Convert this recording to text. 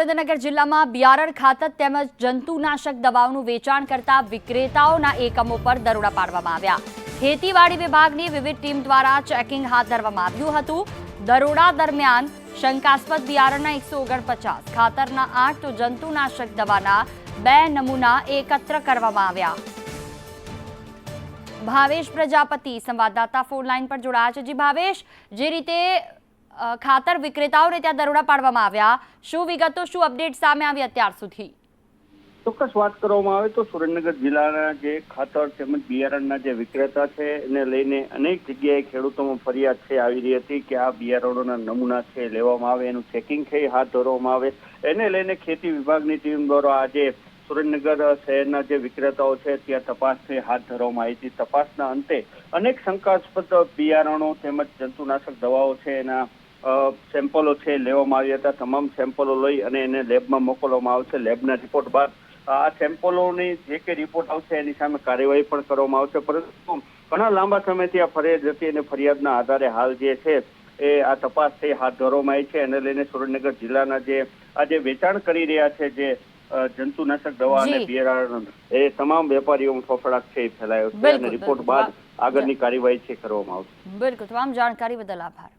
સુરેન્દ્રનગર જિલ્લામાં બિયારણ ખાતર તેમજ જંતુનાશક દવાઓનું વેચાણ કરતા વિક્રેતાઓના એકમો પર દરોડા પાડવામાં આવ્યા. ખેતીવાડી વિભાગની વિવિધ ટીમ દ્વારા ચેકિંગ હાથ ધરવામાં આવ્યું હતું. દરોડા દરમિયાન શંકાસ્પદ બિયારણના એકસો ઓગણપચાસ, ખાતરના આઠ તો જંતુનાશક દવાના બે નમૂના એકત્ર કરવામાં આવ્યા. ભાવેશ પ્રજાપતિ, સંવાદદાતા ફોન લાઈન પર જોડાયા છે. જી ભાવેશ, જે રીતે ખાતર વિક્રેતાઓને ત્યાં દરોડા પાડવામાં આવ્યા. શું વિગતો, શું અપડેટ સામે આવી અત્યાર સુધી? ચોક્કસ વાત કરવામાં આવે તો સુરેન્દ્રનગર જિલ્લાના જે ખાતર તેમજ બિયારણના જે વિક્રેતા છે, એને લઈને અનેક જગ્યાએ ખેડૂતોમાં ફરિયાદ છે, આવી રહી હતી કે આ બિયારણોના નમૂના છે, લેવામાં આવે, એનું ચેકિંગ છે હાથ ધરવામાં આવે. એને લઈને ખેતી વિભાગની ટીમ દ્વારા આજે સુરેન્દ્રનગર શહેરના જે વિક્રેતાઓ છે, ત્યાં તપાસ છે હાથ ધરવામાં આવી હતી. તપાસના અંતે અનેક શંકાસ્પદ બિયારણો તેમજ જંતુનાશક દવાઓ છે, એના સેમ્પલો છે લેવામાં આવ્યા હતા. તમામ સેમ્પલો લઈ અને એને લેબમાં મોકલવામાં આવશે. લેબના રિપોર્ટ બાદ આ સેમ્પલોની જે કે રિપોર્ટ આવશે એની સામે કાર્યવાહી પણ કરવામાં આવશે. પરંતુ ઘણા લાંબા સમયથી આ ફરિયાદ હતી અને ફરિયાદના આધારે હાલ જે છે એ આ તપાસ થઈ હાથ ધરવામાં આવી છે. એને લઈને સુરેન્દ્રનગર જિલ્લાના જે આજે વેચાણ કરી રહ્યા છે જે જંતુનાશક દવા અને બિયારણ એ તમામ વેપારીઓમાં ફફડાટ છે એ ફેલાયો છે. અને રિપોર્ટ. બાદ આગળની કાર્યવાહી છે કરવામાં આવશે. બિલકુલ. તમામ જાણકારી બદલ આભાર.